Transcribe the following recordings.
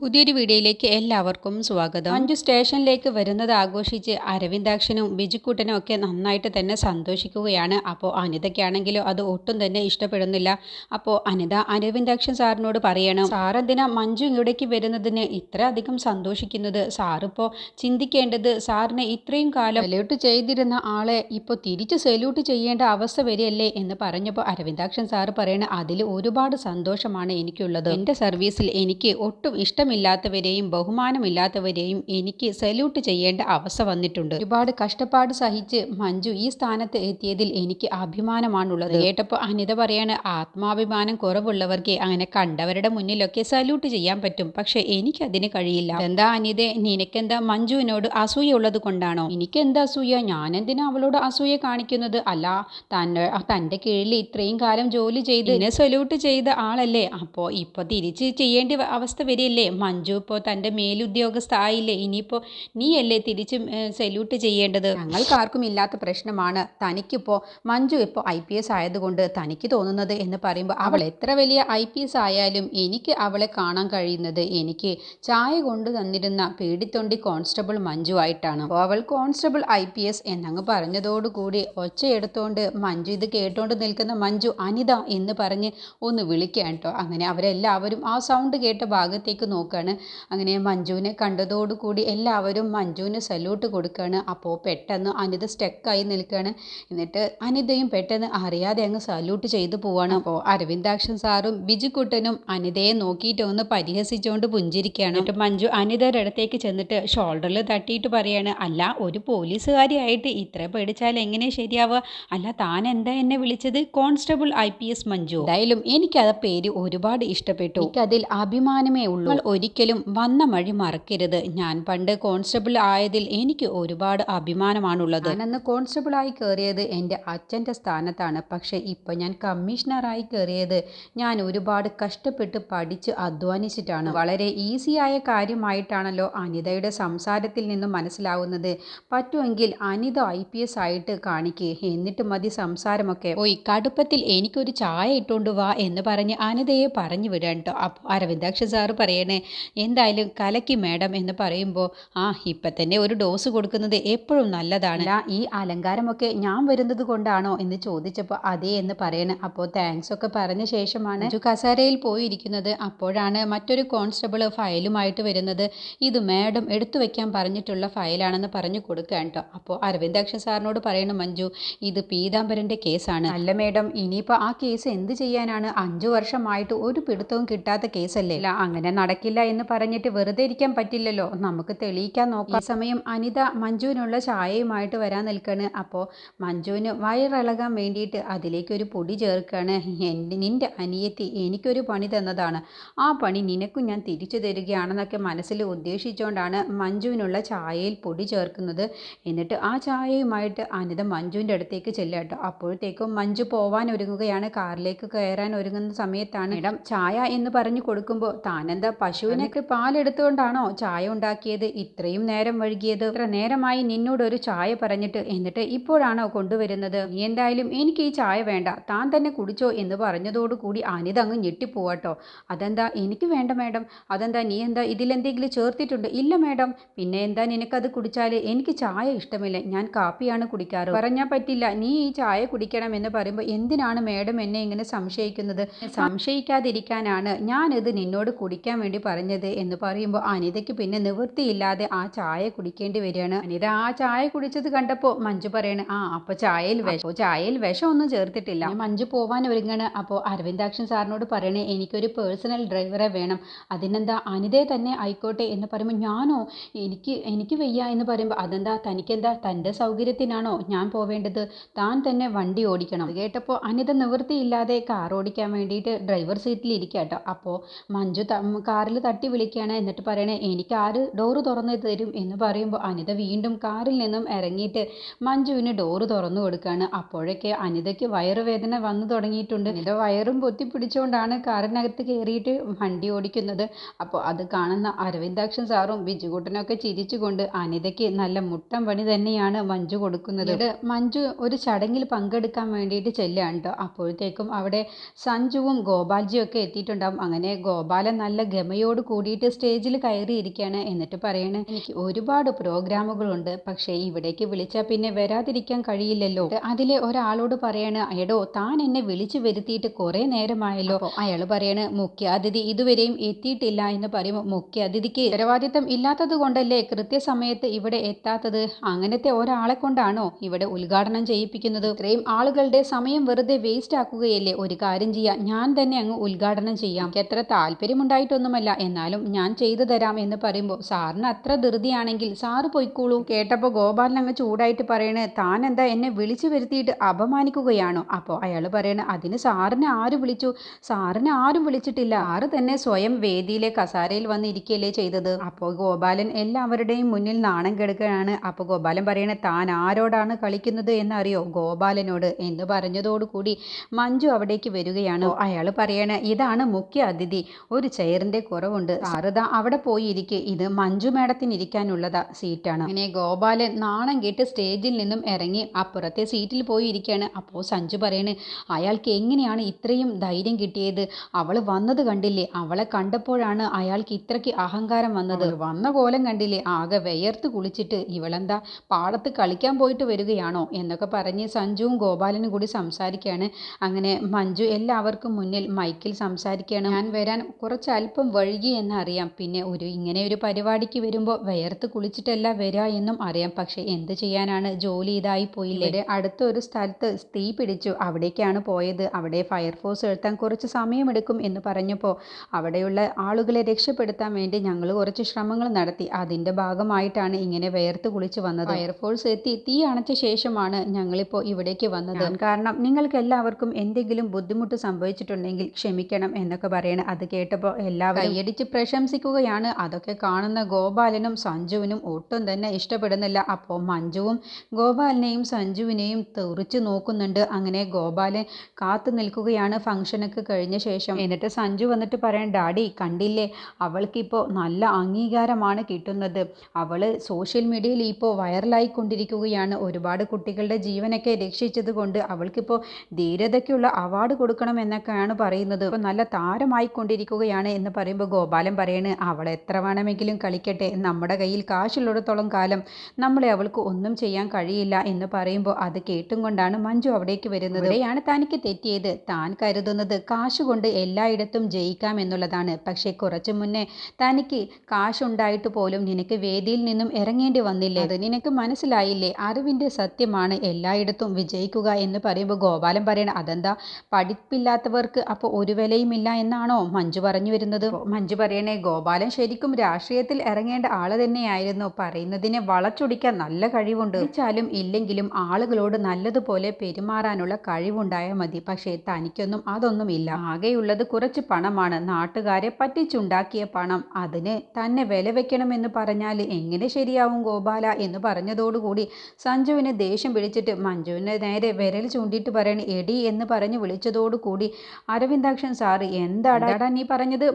പുതിയൊരു വീഡിയോയിലേക്ക് എല്ലാവർക്കും സ്വാഗതം. അഞ്ചു സ്റ്റേഷനിലേക്ക് വരുന്നത് ആഘോഷിച്ച് അരവിന്ദാക്ഷനും ബിജുക്കൂട്ടനും ഒക്കെ നന്നായിട്ട് തന്നെ സന്തോഷിക്കുകയാണ്. അപ്പോൾ അനിതയ്ക്കാണെങ്കിലും അത് ഒട്ടും തന്നെ ഇഷ്ടപ്പെടുന്നില്ല. അപ്പോൾ അനിത അരവിന്ദാക്ഷൻ സാറിനോട് പറയണം സാറെന്തിനാ മഞ്ജു ഇവിടേക്ക് വരുന്നതിന് ഇത്ര അധികം സന്തോഷിക്കുന്നത്? സാറിപ്പോൾ ചിന്തിക്കേണ്ടത് സാറിനെ ഇത്രയും കാലം സല്യൂട്ട് ചെയ്തിരുന്ന ആളെ ഇപ്പോൾ തിരിച്ച് സല്യൂട്ട് ചെയ്യേണ്ട അവസ്ഥ വരികയല്ലേ എന്ന് പറഞ്ഞപ്പോൾ അരവിന്ദാക്ഷൻ സാറ് പറയണ അതിൽ ഒരുപാട് സന്തോഷമാണ് എനിക്കുള്ളത്. എന്റെ സർവീസിൽ എനിക്ക് ഒട്ടും ഇഷ്ടമില്ലാത്തവരെയും ബഹുമാനമില്ലാത്തവരെയും എനിക്ക് സല്യൂട്ട് ചെയ്യേണ്ട അവസ്ഥ വന്നിട്ടുണ്ട്. ഒരുപാട് കഷ്ടപ്പാട് സഹിച്ച് മഞ്ജു ഈ സ്ഥാനത്ത് എത്തിയതിൽ എനിക്ക് അഭിമാനമാണുള്ളത്. കേട്ടപ്പോൾ അനിത പറയാണ് ആത്മാഭിമാനം കുറവുള്ളവർക്ക് അങ്ങനെ കണ്ടവരുടെ മുന്നിലൊക്കെ സല്യൂട്ട് ചെയ്യാൻ പറ്റും. പക്ഷെ എനിക്ക് അതിന് കഴിയില്ല. എന്താ അനിത? നിനക്കെന്താ മഞ്ജുവിനോട് അസൂയ ഉള്ളത് കൊണ്ടാണോ? എനിക്കെന്താ അസൂയ? ഞാൻ ഞാനെന്തിനാ അവളോട് അസൂയ കാണിക്കുന്നത്? അല്ല തന്നെ തന്റെ കീഴിൽ ഇത്രയും കാലം ജോലി ചെയ്ത് എന്നെ സല്യൂട്ട് ചെയ്ത ആളല്ലേ? അപ്പോൾ ഇപ്പോൾ തിരിച്ച് ചെയ്യേണ്ട അവസ്ഥ വരികയല്ലേ? മഞ്ജു ഇപ്പോൾ തന്റെ മേലുദ്യോഗസ്ഥ ആയില്ലേ ഇനിയിപ്പോൾ നീയല്ലേ തിരിച്ച് സല്യൂട്ട് ചെയ്യേണ്ടത്? ഞങ്ങൾക്കാർക്കും ഇല്ലാത്ത പ്രശ്നമാണ്. തനിക്കിപ്പോൾ മഞ്ജു ഇപ്പോൾ ഐ പി എസ് ആയതുകൊണ്ട് തനിക്ക് തോന്നുന്നത് എന്ന് പറയുമ്പോൾ അവൾ എത്ര വലിയ ഐ പി എസ് ആയാലും എനിക്ക് അവളെ കാണാൻ കഴിയുന്നത് എനിക്ക് ചായ കൊണ്ടു തന്നിരുന്ന പേടിത്തൊണ്ടി കോൺസ്റ്റബിൾ മഞ്ജു ആയിട്ടാണ്. അപ്പോൾ അവൾ കോൺസ്റ്റബിൾ ഐ പി എസ് എന്നങ്ങ് പറഞ്ഞതോടുകൂടി ഒച്ചയെടുത്തോണ്ട് മഞ്ജു ഇത് കേട്ടോണ്ട് നിൽക്കുന്ന മഞ്ജു അനിത എന്ന് പറഞ്ഞ് ഒന്ന് വിളിക്കാൻ കേട്ടോ. അങ്ങനെ അവരെല്ലാവരും ആ സൗണ്ട് കേട്ട ഭാഗത്തേക്ക് നോക്കുകയാണ് അങ്ങനെ മഞ്ജുവിനെ കണ്ടതോടുകൂടി എല്ലാവരും മഞ്ജുവിന് സല്യൂട്ട് കൊടുക്കുകയാണ് അപ്പോൾ പെട്ടെന്ന് അനിത സ്റ്റെക്കായി നിൽക്കുകയാണ് എന്നിട്ട് അനിതയും പെട്ടെന്ന് അറിയാതെ അങ്ങ് സല്യൂട്ട് ചെയ്തു പോവാണ്. അപ്പോൾ അരവിന്ദാക്ഷൻ സാറും ബിജുക്കുട്ടനും അനിതയെ നോക്കിയിട്ട് ഒന്ന് പരിഹസിച്ചുകൊണ്ട് പുഞ്ചിരിക്കുകയാണ് എന്നിട്ട് മഞ്ജു അനിതയുടെ അടുത്തേക്ക് ചെന്നിട്ട് ഷോൾഡറിൽ തട്ടിയിട്ട് പറയാണ് അല്ല ഒരു പോലീസുകാരിയായിട്ട് ഇത്ര പേടിച്ചാൽ എങ്ങനെ ശരിയാവുക? അല്ല താൻ എന്താ എന്നെ വിളിച്ചത്? Constable I P S Manju. എന്തായാലും എനിക്കത് പേര് ഒരുപാട് ഇഷ്ടപ്പെട്ടു. എനിക്കതിൽ അഭിമാനമേ ഉള്ളൂ. ഒരിക്കലും വന്ന മഴി മറക്കരുത്. ഞാൻ പണ്ട് കോൺസ്റ്റബിൾ ആയതിൽ എനിക്ക് ഒരുപാട് അഭിമാനമാണുള്ളത്. ഞാനന്ന് കോൺസ്റ്റബിളായി കയറിയത് എന്റെ അച്ഛന്റെ സ്ഥാനത്താണ്. പക്ഷേ ഇപ്പോൾ ഞാൻ കമ്മീഷണറായി കയറിയത് ഞാൻ ഒരുപാട് കഷ്ടപ്പെട്ട് പഠിച്ച് അധ്വാനിച്ചിട്ടാണ്. വളരെ ഈസിയായ കാര്യമായിട്ടാണല്ലോ അനിതയുടെ സംസാരത്തിൽ നിന്നും മനസ്സിലാവുന്നത്. പറ്റുമെങ്കിൽ അനിത ഐ പി എസ് ആയിട്ട് കാണിക്കേ. എന്നിട്ട് മതി സംസാരമൊക്കെ. ഓയ് കടുപ്പത്തിൽ എനിക്കൊരു ചായ ഇട്ടുകൊണ്ട് വാ എന്ന് പറഞ്ഞ് അനിതയെ പറഞ്ഞു വിടാൻ കേട്ടോ അപ്പോൾ അരവിന്ദാക്ഷ സാറ് പറയണേ എന്തായാലും കലക്കി മേഡം എന്ന് പറയുമ്പോൾ ആ ഇപ്പം തന്നെ ഒരു ഡോസ് കൊടുക്കുന്നത് എപ്പോഴും നല്ലതാണ്. ഈ അലങ്കാരമൊക്കെ ഞാൻ വരുന്നത് കൊണ്ടാണോ എന്ന് ചോദിച്ചപ്പോൾ അതേ എന്ന് പറയണം. അപ്പോൾ താങ്ക്സ് ഒക്കെ പറഞ്ഞ ശേഷമാണ് ഒരു കസേരയിൽ പോയിരിക്കുന്നത്. അപ്പോഴാണ് മറ്റൊരു കോൺസ്റ്റബിൾ ഫയലുമായിട്ട് വരുന്നത്. ഇത് മേഡം എടുത്തു വയ്ക്കാൻ പറഞ്ഞിട്ടുള്ള ഫയലാണെന്ന് പറഞ്ഞു കൊടുക്കുകയാണ് കേട്ടോ അപ്പോൾ അരവിന്ദാക്ഷ സാറിനോട് പറയണം മഞ്ജു ഇത് പീതാംബരന്റെ കേസാണ്. അല്ല മേഡം ഇനിയിപ്പോൾ ആ കേസ് എന്ത് ചെയ്യാനാണ്? അഞ്ചു വർഷമായിട്ട് ഒരു പിടുത്തവും കിട്ടാത്ത കേസല്ലേ? അല്ല അങ്ങനെ നടക്കില്ല എന്ന് പറഞ്ഞിട്ട് വെറുതെ ഇരിക്കാൻ പറ്റില്ലല്ലോ. നമുക്ക് തെളിയിക്കാൻ നോക്കാം. സമയം അനിത മഞ്ജുവിനുള്ള ചായയുമായിട്ട് വരാൻ നിൽക്കാണ്. അപ്പോൾ മഞ്ജുവിന് വയറിളകാൻ വേണ്ടിയിട്ട് അതിലേക്ക് ഒരു പൊടി ചേർക്കുകയാണ് എന്റെ നിന്റെ അനിയത്തി എനിക്കൊരു പണി തന്നതാണ്. ആ പണി നിനക്കും ഞാൻ തിരിച്ചു തരികയാണെന്നൊക്കെ മനസ്സിൽ ഉദ്ദേശിച്ചുകൊണ്ടാണ് മഞ്ജുവിനുള്ള ചായയിൽ പൊടി ചേർക്കുന്നത്. എന്നിട്ട് ആ ചായയുമായിട്ട് അനിത മഞ്ജുവിന്റെ അടുത്തേക്ക് ചെല്ലാട്ടോ അപ്പോഴത്തേക്കും മഞ്ജു പോവാൻ ഒരുങ്ങുകയാണ്. കാറിലേക്ക് കയറാൻ ഒരുങ്ങുന്ന സമയത്താണ് ഇടം ചായ എന്ന് പറഞ്ഞു കൊടുക്കുമ്പോൾ താനെന്താ പശുവിനൊക്കെ പാലെടുത്തുകൊണ്ടാണോ ചായ ഉണ്ടാക്കിയത്? ഇത്രയും നേരം വഴുകിയത്. ഇത്ര നേരമായി നിന്നോട് ഒരു ചായ പറഞ്ഞിട്ട് എന്നിട്ട് ഇപ്പോഴാണോ കൊണ്ടുവരുന്നത്? നീ എന്തായാലും എനിക്ക് ഈ ചായ വേണ്ട. താൻ തന്നെ കുടിച്ചോ എന്ന് പറഞ്ഞതോടുകൂടി അനിത അങ്ങ് ഞെട്ടിപ്പോവാട്ടോ. അതെന്താ എനിക്ക് വേണ്ട മേഡം. അതെന്താ നീ എന്താ ഇതിലെന്തെങ്കിലും ചേർത്തിട്ടുണ്ട്? ഇല്ല മേഡം. പിന്നെ എന്താ നിനക്കത് കുടിച്ചാൽ എനിക്ക് ചായ ഇഷ്ടമില്ല. ഞാൻ കാപ്പിയാണ് കുടിക്കാറ്. പറഞ്ഞാൽ പറ്റില്ല. നീ ഈ ചായ കുടിക്കണം എന്ന് പറയുമ്പോൾ എന്തിനാണ് മേഡം എന്നെ ഇങ്ങനെ സംശയിക്കുന്നത്? സംശയിക്കാതിരിക്കാനാണ് ഞാനിത് നിന്നോട് കുടിക്കാൻ വേണ്ടി പറഞ്ഞത് എന്ന് പറയുമ്പോൾ അനിതയ്ക്ക് പിന്നെ നിവൃത്തിയില്ലാതെ ആ ചായ കുടിക്കേണ്ടി വരികയാണ്. അനിത ആ ചായ കുടിച്ചത് കണ്ടപ്പോൾ മഞ്ജു പറയണ് ആ അപ്പോൾ ചായയിൽ വിഷം ചായയിൽ വിഷം ഒന്നും ചേർത്തിട്ടില്ല മഞ്ജു പോവാൻ ഒരുങ്ങാണ്. അപ്പോൾ അരവിന്ദാക്ഷൻ സാറിനോട് പറയണേ എനിക്കൊരു പേഴ്സണൽ ഡ്രൈവറെ വേണം. അതിനെന്താ അനിതയെ തന്നെ ആയിക്കോട്ടെ എന്ന് പറയുമ്പോൾ ഞാനോ? എനിക്ക് എനിക്ക് വയ്യ എന്ന് പറയുമ്പോൾ അതെന്താ? തനിക്കെന്താ? തന്റെ സൗകര്യത്തിനാണോ ഞാൻ പോവേണ്ടത്? താൻ തന്നെ വണ്ടി ഓടിക്കണം. കേട്ടപ്പോൾ അനിത നിവൃത്തിയില്ലാതെ കാർ ഓടിക്കാൻ വേണ്ടിയിട്ട് ഡ്രൈവർ സീറ്റിൽ ഇരിക്കുക കേട്ടോ അപ്പോൾ മഞ്ജു കാറിൽ തട്ടി വിളിക്കുകയാണ് എന്നിട്ട് പറയണേ എനിക്ക് ആര് ഡോറ് തുറന്നു തരും എന്ന് പറയുമ്പോൾ അനിത വീണ്ടും കാറിൽ നിന്നും ഇറങ്ങിയിട്ട് മഞ്ജുവിന് ഡോറ് തുറന്നു കൊടുക്കുകയാണ്. അപ്പോഴൊക്കെ അനിതയ്ക്ക് വയറുവേദന വന്നു തുടങ്ങിയിട്ടുണ്ട്. അനിത വയറും പൊത്തി പിടിച്ചുകൊണ്ടാണ് കാറിനകത്ത് കയറിയിട്ട് വണ്ടി ഓടിക്കുന്നത്. അപ്പോൾ അത് കാണുന്ന അരവിന്ദാക്ഷൻ സാറും ബിജുകൂട്ടനൊക്കെ ചിരിച്ചുകൊണ്ട് അനിതയ്ക്ക് നല്ല മുട്ടം പണി തന്നെയാണ് മഞ്ജു കൊടുക്കുന്നത്. ഇത് മഞ്ജു ഒരു ചടങ്ങിൽ പങ്കെടുക്കാൻ വേണ്ടിയിട്ട് ചെല്ലുകയാണ് കേട്ടോ. അപ്പോഴത്തേക്കും അവിടെ സഞ്ജുവും ഗോപാൽജിയും ഒക്കെ എത്തിയിട്ടുണ്ടാവും. അങ്ങനെ ഗോപാലൻ നല്ല ഗമയോ ചിരിയോട് കൂടിയിട്ട് സ്റ്റേജിൽ കയറിയിരിക്കുകയാണ് എന്നിട്ട് പറയണേ എനിക്ക് ഒരുപാട് പ്രോഗ്രാമുകളുണ്ട് പക്ഷേ ഇവിടേക്ക് വിളിച്ചാൽ പിന്നെ വരാതിരിക്കാൻ കഴിയില്ലല്ലോ. അതിലെ ഒരാളോട് പറയാണ് എടോ താൻ എന്നെ വിളിച്ചു വരുത്തിയിട്ട് കുറേ നേരമായല്ലോ. അയാൾ മുഖ്യ മുഖ്യാതിഥി ഇതുവരെയും എത്തിയിട്ടില്ല എന്ന് പറയുമ്പോൾ മുഖ്യാതിഥിക്ക് ഉത്തരവാദിത്തം ഇല്ലാത്തത് കൊണ്ടല്ലേ കൃത്യസമയത്ത് ഇവിടെ എത്താത്തത്? അങ്ങനത്തെ ഒരാളെ കൊണ്ടാണോ ഇവിടെ ഉദ്ഘാടനം ചെയ്യിപ്പിക്കുന്നത്? ഇത്രയും ആളുകളുടെ സമയം വെറുതെ വേസ്റ്റ് ആക്കുകയല്ലേ? ഒരു കാര്യം ചെയ്യാം ഞാൻ തന്നെ അങ്ങ് ഉദ്ഘാടനം ചെയ്യാം. എത്ര താല്പര്യമുണ്ടായിട്ടൊന്നുമല്ല. എന്നാലും ഞാൻ ചെയ്തു തരാം എന്ന് പറയുമ്പോൾ സാറിന് അത്ര ധൃതിയാണെങ്കിൽ സാറ് പോയിക്കോളൂ. കേട്ടപ്പോൾ ഗോപാലൻ അങ്ങ് ചൂടായിട്ട് പറയണേ താൻ എന്താ എന്നെ വിളിച്ചു വരുത്തിയിട്ട് അപമാനിക്കുകയാണോ? അപ്പോൾ അയാൾ പറയണ അതിന് സാറിനെ ആര് വിളിച്ചു സാറിനെ ആരും വിളിച്ചിട്ടില്ല. ആറ് തന്നെ സ്വയം വേദിയിലെ കസാരയിൽ വന്നിരിക്കുകയല്ലേ ചെയ്തത്. അപ്പോൾ ഗോപാലൻ എല്ലാവരുടെയും മുന്നിൽ നാണം കെടുക്കുകയാണ്. അപ്പോൾ ഗോപാലൻ പറയണ താൻ ആരോടാണ് കളിക്കുന്നത് എന്നറിയോ? ഗോപാലനോട് എന്ന് പറഞ്ഞതോടുകൂടി മഞ്ജു അവിടേക്ക് വരികയാണ്. അയാൾ പറയണ ഇതാണ് മുഖ്യ അതിഥി. ഒരു ചെയറിന്റെ കുറവുണ്ട് ശാരദ അവിടെ പോയി ഇരിക്കെ ഇത് മഞ്ജു മേഡത്തിന് ഇരിക്കാനുള്ളതാ സീറ്റാണ്. അങ്ങനെ ഗോപാലൻ നാണം കേട്ട് സ്റ്റേജിൽ നിന്നും ഇറങ്ങി അപ്പുറത്തെ സീറ്റിൽ പോയി ഇരിക്കുകയാണ് അപ്പോൾ സഞ്ജു പറയണ് അയാൾക്ക് എങ്ങനെയാണ് ഇത്രയും ധൈര്യം കിട്ടിയത്? അവൾ വന്നത് കണ്ടില്ലേ? അവളെ കണ്ടപ്പോഴാണ് അയാൾക്ക് ഇത്രയ്ക്ക് അഹങ്കാരം വന്നത്. വന്ന കോലം കണ്ടില്ലേ? ആകെ വിയർത്ത് കുളിച്ചിട്ട് ഇവളെന്താ പാടത്ത് കളിക്കാൻ പോയിട്ട് വരികയാണോ? എന്നൊക്കെ പറഞ്ഞ് സഞ്ജുവും ഗോപാലനും കൂടി സംസാരിക്കുകയാണ് അങ്ങനെ മഞ്ജു എല്ലാവർക്കും മുന്നിൽ മൈക്കിൽ സംസാരിക്കുകയാണ് ഞാൻ വരാൻ കുറച്ച് അല്പം വഴുകി എന്നറിയാം. പിന്നെ ഒരു ഇങ്ങനെ ഒരു പരിപാടിക്ക് വരുമ്പോൾ വയർത്ത് കുളിച്ചിട്ടല്ല വരിക എന്നും അറിയാം. പക്ഷേ എന്ത് ചെയ്യാനാണ്? ജോലി ഇതായി പോയില്ലേ? അടുത്ത ഒരു സ്ഥലത്ത് തീ പിടിച്ചു. അവിടേക്കാണ് പോയത്. അവിടെ ഫയർഫോഴ്സ് എത്താൻ കുറച്ച് സമയമെടുക്കും എന്ന് പറഞ്ഞപ്പോൾ അവിടെയുള്ള ആളുകളെ രക്ഷപ്പെടുത്താൻ വേണ്ടി ഞങ്ങൾ കുറച്ച് ശ്രമങ്ങൾ നടത്തി. അതിന്റെ ഭാഗമായിട്ടാണ് ഇങ്ങനെ വേർത്ത് കുളിച്ച് വന്നത്. ഫയർഫോഴ്സ് എത്തി തീ അണച്ച ശേഷമാണ് ഞങ്ങളിപ്പോൾ ഇവിടേക്ക് വന്നത്. കാരണം നിങ്ങൾക്ക് എല്ലാവർക്കും എന്തെങ്കിലും ബുദ്ധിമുട്ട് സംഭവിച്ചിട്ടുണ്ടെങ്കിൽ ക്ഷമിക്കണം എന്നൊക്കെ പറയണം. അത് കേട്ടപ്പോൾ എല്ലാവരും കൈയടിച്ച് പ്രശംസിക്കുകയാണ്. അതൊക്കെ കാണുന്ന ഗോപാലനും സഞ്ജുവിനും ഒട്ടും തന്നെ ഇഷ്ടപ്പെടുന്നില്ല. അപ്പോൾ മഞ്ജുവും ഗോപാലിനെയും സഞ്ജുവിനെയും തെറിച്ച് നോക്കുന്നുണ്ട്. അങ്ങനെ ഗോപാലൻ കാത്തു നിൽക്കുകയാണ് ഫംഗ്ഷനൊക്കെ കഴിഞ്ഞ ശേഷം. എന്നിട്ട് സഞ്ജു വന്നിട്ട് പറയാൻ ഡാഡി കണ്ടില്ലേ? അവൾക്കിപ്പോൾ നല്ല അംഗീകാരമാണ് കിട്ടുന്നത്. അവൾ സോഷ്യൽ മീഡിയയിൽ ഇപ്പോൾ വൈറലായിക്കൊണ്ടിരിക്കുകയാണ്. ഒരുപാട് കുട്ടികളുടെ ജീവനൊക്കെ രക്ഷിച്ചത് കൊണ്ട് അവൾക്കിപ്പോൾ ധീരതയ്ക്കുള്ള അവാർഡ് കൊടുക്കണം എന്നൊക്കെയാണ് പറയുന്നത് നല്ല താരമായിക്കൊണ്ടിരിക്കുകയാണ് എന്ന് പറയുമ്പോൾ ഗോപാലൻ പറയണ് അവൾ എത്ര വേണമെങ്കിലും കളിക്കട്ടെ. നമ്മുടെ കയ്യിൽ കാശുള്ളിടത്തോളം കാലം നമ്മളെ അവൾക്ക് ഒന്നും ചെയ്യാൻ കഴിയില്ല എന്ന് പറയുമ്പോൾ അത് കേട്ടും കൊണ്ടാണ് മഞ്ജു അവിടേക്ക് വരുന്നത്. ഇവിടെയാണ് തനിക്ക് തെറ്റിയത്. താൻ കരുതുന്നത് കാശ് കൊണ്ട് എല്ലായിടത്തും ജയിക്കാം എന്നുള്ളതാണ്. പക്ഷേ കുറച്ചു മുന്നേ തനിക്ക് കാശുണ്ടായിട്ട് പോലും നിനക്ക് വേദിയിൽ നിന്നും ഇറങ്ങേണ്ടി വന്നില്ലേ? അത് നിനക്ക് മനസ്സിലായില്ലേ? അറിവിന്റെ സത്യമാണ് എല്ലായിടത്തും വിജയിക്കുക എന്ന് പറയുമ്പോൾ ഗോപാലൻ പറയണം അതെന്താ? പഠിപ്പില്ലാത്തവർക്ക് അപ്പോൾ ഒരു വിലയുമില്ല എന്നാണോ മഞ്ജു പറഞ്ഞു വരുന്നത്? മഞ്ജു പറയണേ ഗോപാലൻ ശരിക്കും രാഷ്ട്രീയത്തിൽ ഇറങ്ങേണ്ട ആൾ തന്നെയായിരുന്നു. പറയുന്നതിനെ വളച്ചൊടിക്കാൻ നല്ല കഴിവുണ്ട്. വെച്ചാലും ഇല്ലെങ്കിലും ആളുകളോട് നല്ലതുപോലെ പെരുമാറാനുള്ള കഴിവുണ്ടായാൽ മതി. പക്ഷേ തനിക്കൊന്നും അതൊന്നും ഇല്ല ആകെയുള്ളത് കുറച്ച് പണമാണ്. നാട്ടുകാരെ പറ്റിച്ചുണ്ടാക്കിയ പണം. അതിന് തന്നെ വില വെക്കണമെന്ന് പറഞ്ഞാൽ എങ്ങനെ ശരിയാവും ഗോപാല എന്ന് പറഞ്ഞതോടുകൂടി സഞ്ജുവിന് ദേഷ്യം പിടിച്ചിട്ട് മഞ്ജുവിനെ നേരെ വിരൽ ചൂണ്ടിയിട്ട് പറയണ എടി എന്ന് പറഞ്ഞ് വിളിച്ചതോടുകൂടി അരവിന്ദാക്ഷൻ സാറ് എന്താടാ നീ പറഞ്ഞത്?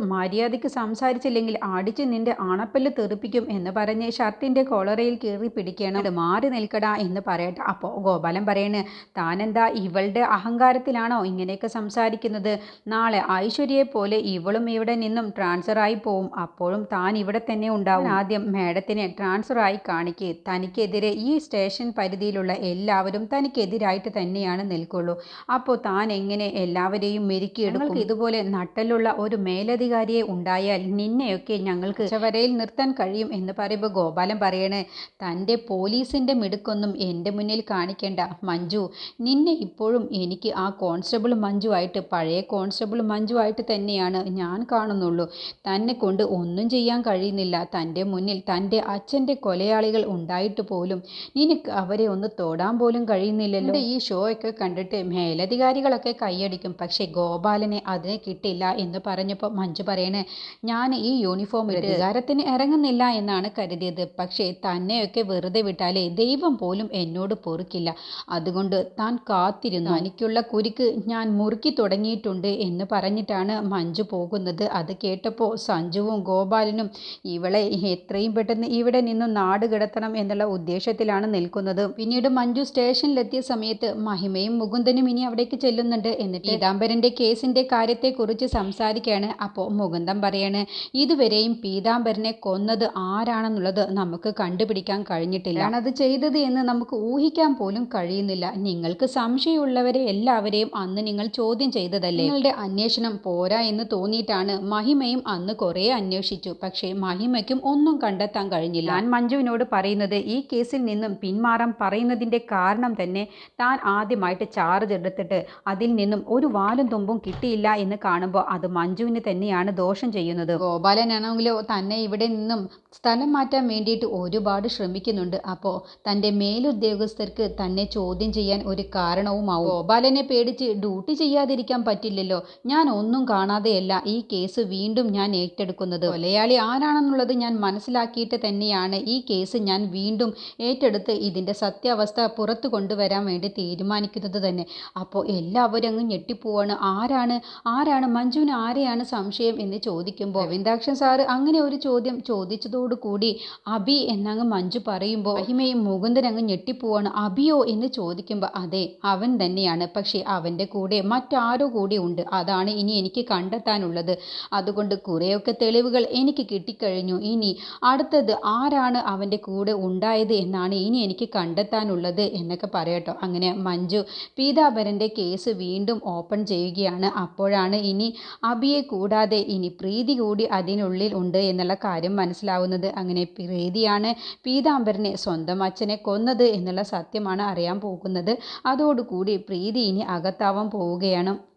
മര്യാദയ്ക്ക് സംസാരിച്ചില്ലെങ്കിൽ അടിച്ച് നിന്റെ അണപ്പല്ല് തെറിപ്പിക്കും എന്ന് പറഞ്ഞ് ഷർട്ടിന്റെ കോളറയിൽ കീറി പിടിക്കണം. മാറി നിൽക്കടാ എന്ന് പറയട്ടെ. അപ്പോൾ ഗോപാലൻ പറയണ് താനെന്താ ഇവളുടെ അഹങ്കാരത്തിലാണോ ഇങ്ങനെയൊക്കെ സംസാരിക്കുന്നത്? നാളെ ഐശ്വര്യയെ പോലെ ഇവളും ഇവിടെ നിന്നും ട്രാൻസ്ഫർ ആയി പോവും. അപ്പോഴും താൻ ഇവിടെ തന്നെ ഉണ്ടാവും. ആദ്യം മേഡത്തിനെ ട്രാൻസ്ഫർ ആയി കാണിക്ക്. തനിക്കെതിരെ ഈ സ്റ്റേഷൻ പരിധിയിലുള്ള എല്ലാവരും തനിക്കെതിരായിട്ട് തന്നെയാണ് നിൽക്കുള്ളൂ. അപ്പോൾ താൻ എങ്ങനെ എല്ലാവരെയും മെരുക്കിയെടുക്കും? ഇതുപോലെ നട്ടലുള്ള ഒരു മേലധികാരിയെ ഉണ്ടായാൽ നിന്നെയൊക്കെ ഞങ്ങൾക്ക് ചവരയിൽ നിർത്താൻ കഴിയും എന്ന് പറയുമ്പോൾ ഗോപാലൻ പറയണേ തന്റെ പോലീസിന്റെ മിടുക്കൊന്നും എന്റെ മുന്നിൽ കാണിക്കേണ്ട. മഞ്ജു നിന്നെ ഇപ്പോഴും എനിക്ക് ആ കോൺസ്റ്റബിൾ മഞ്ജു ആയിട്ട് പഴയ കോൺസ്റ്റബിൾ മഞ്ജു ആയിട്ട് തന്നെയാണ് ഞാൻ കാണുന്നുള്ളൂ. തന്നെ കൊണ്ട് ഒന്നും ചെയ്യാൻ കഴിയുന്നില്ല. തന്റെ മുന്നിൽ തന്റെ അച്ഛന്റെ കൊലയാളികൾ ഉണ്ടായിട്ട് പോലും നിനക്ക് അവരെ ഒന്ന് തൊടാൻ പോലും കഴിയുന്നില്ലല്ലോ. ഈ ഷോ ഒക്കെ കണ്ടിട്ട് മേലധികാരികളൊക്കെ കൈയടിക്കും. പക്ഷേ ഗോപാലനെ അതിനെ കിട്ടില്ല എന്ന് പറഞ്ഞപ്പോൾ മഞ്ജു പറയണേ ഞാൻ ഈ യൂണിഫോം അധികാരത്തിന് ഇറങ്ങുന്നില്ല എന്നാണ് കരുതിയത്. പക്ഷേ തന്നെയൊക്കെ വെറുതെ വിട്ടാലേ ദൈവം പോലും എന്നോട് പൊറുക്കില്ല. അതുകൊണ്ട് താൻ കാത്തിരുന്നു. എനിക്കുള്ള കുരുക്ക് ഞാൻ മുറുക്കി തുടങ്ങിയിട്ടുണ്ട് എന്ന് പറഞ്ഞിട്ടാണ് മഞ്ജു പോകുന്നത്. അത് കേട്ടപ്പോൾ സഞ്ജുവും ഗോപാലനും ഇവളെ എത്രയും പെട്ടെന്ന് ഇവിടെ നിന്ന് നാട് കിടത്തണം എന്നുള്ള ഉദ്ദേശത്തിലാണ് നിൽക്കുന്നത്. പിന്നീട് മഞ്ജു സ്റ്റേഷനിലെത്തിയ സമയത്ത് മഹിമയും മുകുന്ദനും ഇനി അവിടേക്ക് ചെല്ലുന്നുണ്ട്. എന്നിട്ട് പീതാംബരന്റെ കേസിന്റെ കാര്യത്തെക്കുറിച്ച് സംസാരിക്കുകയാണ് അപ്പോൾ മുകുന്ദൻ പറയാണ് ഇതുവരെയും പീതാംബരനെ കൊന്നത് ആരാണെന്നുള്ളത് നമുക്ക് കണ്ടുപിടിക്കാൻ കഴിഞ്ഞിട്ടില്ല. അത് ചെയ്തത് എന്ന് നമുക്ക് ഊഹിക്കാൻ പോലും കഴിയുന്നില്ല. നിങ്ങൾക്ക് സംശയമുള്ളവരെ എല്ലാവരെയും അന്ന് നിങ്ങൾ ചോദ്യം ചെയ്തതല്ലേ? നിങ്ങളുടെ അന്വേഷണം പോരാ എന്ന് തോന്നിയിട്ടാണ് മഹിമയും അന്ന് കുറേ അന്വേഷിച്ചു. പക്ഷേ മഹിമയ്ക്കും ഒന്നും കണ്ടെത്താൻ കഴിഞ്ഞില്ല. ഞാൻ മഞ്ജുവിനോട് പറയുന്നത് ഈ കേസിൽ നിന്നും പിന്മാറാൻ പറയുന്നതിന്റെ കാരണം തന്നെ താൻ ആദ്യമായിട്ട് ചാർജ് എടുത്തിട്ട് അതിൽ നിന്നും ഒരു വാലും തുമ്പും കിട്ടിയില്ല എന്ന് കാണുമ്പോൾ അത് മഞ്ജുവിന് തന്നെയാണ് ദോഷം ചെയ്യുന്നത്. ഗോപാലനാണെങ്കിലോ തന്നെ ഇവിടെ നിന്നും സ്ഥലം മാറ്റാൻ വേണ്ടിയിട്ട് ഒരുപാട് ശ്രമിക്കുന്നുണ്ട്. അപ്പോൾ തന്റെ മേലുദ്യോഗസ്ഥർക്ക് തന്നെ ചോദ്യം ചെയ്യാൻ ഒരു കാരണവുമാവും. ഗോപാലനെ പേടിച്ച് ഡ്യൂട്ടി ചെയ്യാതിരിക്കാൻ പറ്റില്ലല്ലോ. ഞാൻ ഒന്നും കാണാതെയല്ല ഈ കേസ് വീണ്ടും ഞാൻ ഏറ്റെടുക്കുന്നത്. കൊലയാളി ആരാണെന്നുള്ളത് ഞാൻ മനസ്സിലാക്കിയിട്ട് തന്നെയാണ് ഈ കേസ് ഞാൻ വീണ്ടും ഏറ്റെടുത്ത് ഇതിന്റെ സത്യാവസ്ഥ പുറത്തു കൊണ്ടുവരാൻ വേണ്ടി തീരുമാനിക്കുന്നത് തന്നെ. അപ്പോൾ എല്ലാവരും അങ്ങ് ഞെട്ടിപ്പോവാണ്. ആരാണ് ആരാണ് മഞ്ജുവിന് ആരെയാണ് സംശയം എന്ന് ചോദിക്കുമ്പോൾ ഗോവിന്ദാക്ഷൻ സാറ് അങ്ങനെ ഒരു ചോദ്യം ചോദിച്ചതോടുകൂടി അബി എന്നങ്ങ് മഞ്ജു പറയുമ്പോൾ മഹിമയും മുകുന്ദൻ അങ്ങ് ഞെട്ടിപ്പോവാണ്. അബിയോ എന്ന് ചോദിക്കുമ്പോൾ അതെ അവൻ തന്നെയാണ്. പക്ഷേ അവന്റെ കൂടെ മറ്റാരോ കൂടി ഉണ്ട്. അതാണ് ഇനി എനിക്ക് കണ്ടെത്താനുള്ളത്. അതുകൊണ്ട് കുറേയൊക്കെ തെളിവുകൾ എനിക്ക് കിട്ടിക്കഴിഞ്ഞു. ഇനി അടുത്തത് ആരാണ് അവന്റെ കൂടെ ഉണ്ടായത് എന്നാണ് ഇനി എനിക്ക് കണ്ടെത്താനുള്ളത് എന്നൊക്കെ പറയട്ടോ അങ്ങനെ മഞ്ജു പീതാംബരന്റെ കേസ് വീണ്ടും ഓപ്പൺ ചെയ്യുകയാണ്. അപ്പോഴാണ് ഇനി അബിയെ കൂടാതെ ഇനി പ്രീതി കൂടി അതിനുള്ളിൽ ഉണ്ട് എന്നുള്ള കാര്യം മനസ്സിലാവുന്നത്. അങ്ങനെ പ്രീതിയാണ് പീതാംബരനെ സ്വന്തം അച്ഛനെ കൊന്നത് എന്നുള്ള സത്യമാണ് അറിയാൻ പോകുന്നത്. അതോടുകൂടി പ്രീതി ഇനി അകത്താവാൻ പോവുകയാണ്.